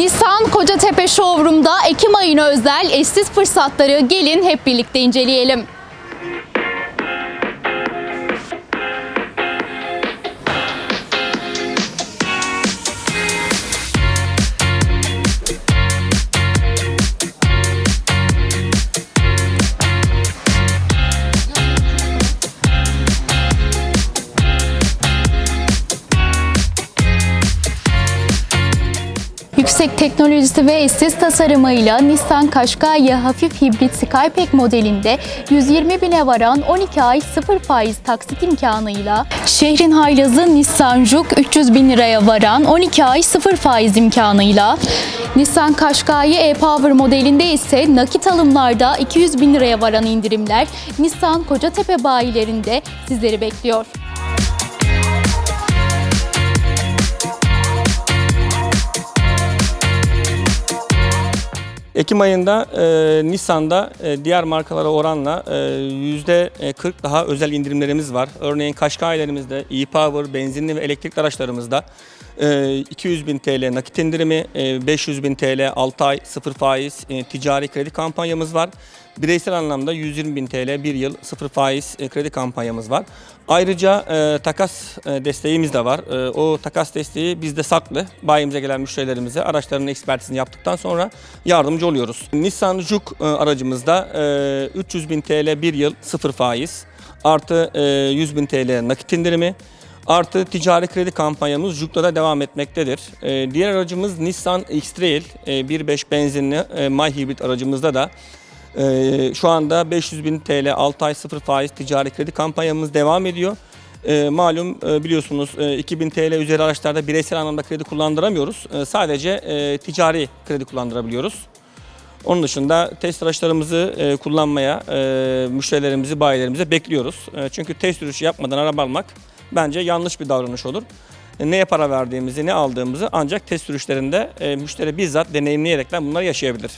Nissan Kocatepe Showroom'da Ekim ayına özel eşsiz fırsatları gelin hep birlikte inceleyelim. Yüksek teknolojisi ve eşsiz tasarımıyla Nissan Qashqai hafif hibrit Skypack modelinde 120 bine varan 12 ay 0 faiz taksit imkanıyla şehrin haylazı Nissan Juke 300 bin liraya varan 12 ay 0 faiz imkanıyla Nissan Qashqai e-Power modelinde ise nakit alımlarda 200 bin liraya varan indirimler Nissan Kocatepe bayilerinde sizleri bekliyor. Ekim ayında e, Nissan'da e, diğer markalara oranla e, %40 daha özel indirimlerimiz var. Örneğin Qashqai'lerimizde e-Power, benzinli ve elektrikli araçlarımızda e, 200 bin TL nakit indirimi, e, 500 bin TL 6 ay 0 faiz e, ticari kredi kampanyamız var. Bireysel anlamda 120 bin TL bir yıl 0 faiz e, kredi kampanyamız var. Ayrıca e, takas e, desteğimiz de var. E, o takas desteği bizde saklı. Bayimize gelen müşterilerimize araçlarının ekspertizini yaptıktan sonra yardımcı oluyoruz. Nissan Juke e, aracımızda e, 300 bin TL bir yıl 0 faiz artı e, 100 bin TL nakit indirimi Artı ticari kredi kampanyamız Juke'da da devam etmektedir. E, diğer aracımız Nissan X-Trail e, 1.5 benzinli e, My Hybrid aracımızda da ee, şu anda 500 bin TL 6 ay 0 faiz ticari kredi kampanyamız devam ediyor. Ee, malum e, biliyorsunuz e, 2000 TL üzeri araçlarda bireysel anlamda kredi kullandıramıyoruz. E, sadece e, ticari kredi kullandırabiliyoruz. Onun dışında test araçlarımızı e, kullanmaya müşterilerimizi, bayilerimize bekliyoruz. Çünkü test sürüşü yapmadan araba almak bence yanlış bir davranış olur. Neye para verdiğimizi, ne aldığımızı ancak test sürüşlerinde müşteri bizzat deneyimleyerekten bunları yaşayabilir.